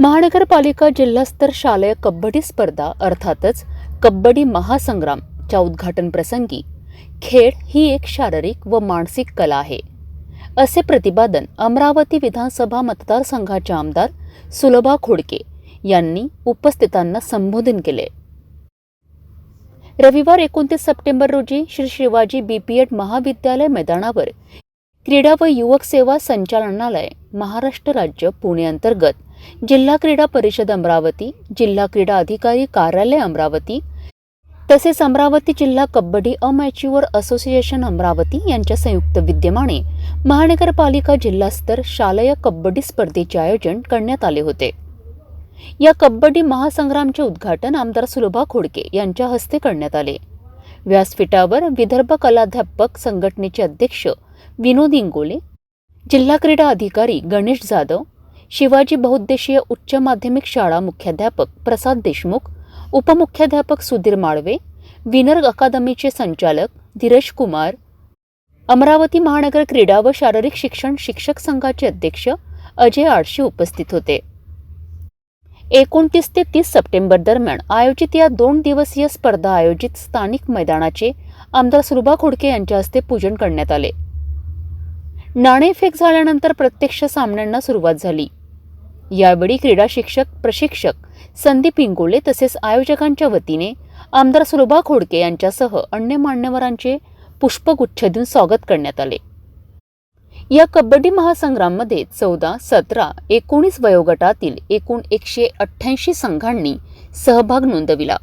महानगरपालिका जिल्हास्तर शालेय कबड्डी स्पर्धा अर्थातच कबड्डी महासंग्रामच्या उद्घाटन प्रसंगी खेळ ही एक शारीरिक व मानसिक कला आहे. असे प्रतिपादन अमरावती विधानसभा मतदारसंघाचे आमदार सुलभा खोडके यांनी उपस्थितांना संबोधन केले. रविवार एकोणतीस सप्टेंबर रोजी श्री शिवाजी बीपीएड महाविद्यालय मैदानावर क्रीडा व युवक सेवा संचालनालय महाराष्ट्र राज्य पुणे अंतर्गत जिल्हा क्रीडा परिषद अमरावती जिल्हा क्रीडा अधिकारी कार्यालय अमरावती तसेच अमरावती जिल्हा कबड्डी अमॅच्युअर असोसिएशन अमरावती यांच्या संयुक्त विद्यमाने महानगरपालिका जिल्हास्तर शालेय कबड्डी स्पर्धेचे आयोजन करण्यात आले होते. या कबड्डी महासंग्रामचे उद्घाटन आमदार सुलभा खोडके यांच्या हस्ते करण्यात आले. व्यासपीठावर विदर्भ कलाध्यापक संघटनेचे अध्यक्ष विनोद इंगोले जिल्हा क्रीडा अधिकारी गणेश जाधव शिवाजी बहुउद्देशीय उच्च माध्यमिक शाळा मुख्याध्यापक प्रसाद देशमुख उपमुख्याध्यापक सुधीर माळवे विनर अकादमीचे संचालक धीरज कुमार अमरावती महानगर क्रीडा व शारीरिक शिक्षण शिक्षक संघाचे अध्यक्ष अजय आडशी उपस्थित होते. एकोणतीस ते तीस सप्टेंबर दरम्यान आयोजित या दोन दिवसीय स्पर्धा आयोजित स्थानिक मैदानाचे आमदार सुलभा खोडके यांच्या हस्ते पूजन करण्यात आले. नाणेफेक झाल्यानंतर प्रत्यक्ष सामन्यांना सुरुवात झाली. यावेळी क्रीडा शिक्षक प्रशिक्षक संदीप इंगोले तसेच आयोजकांच्या वतीने आमदार सुलभा खोडके यांच्यासह अन्य मान्यवरांचे पुष्पगुच्छ देऊन स्वागत करण्यात आले. या कबड्डी महासंग्राममध्ये चौदा सतरा एकोणीस वयोगटातील एकूण एकशे अठ्ठ्याऐंशी संघांनी सहभाग नोंदविला.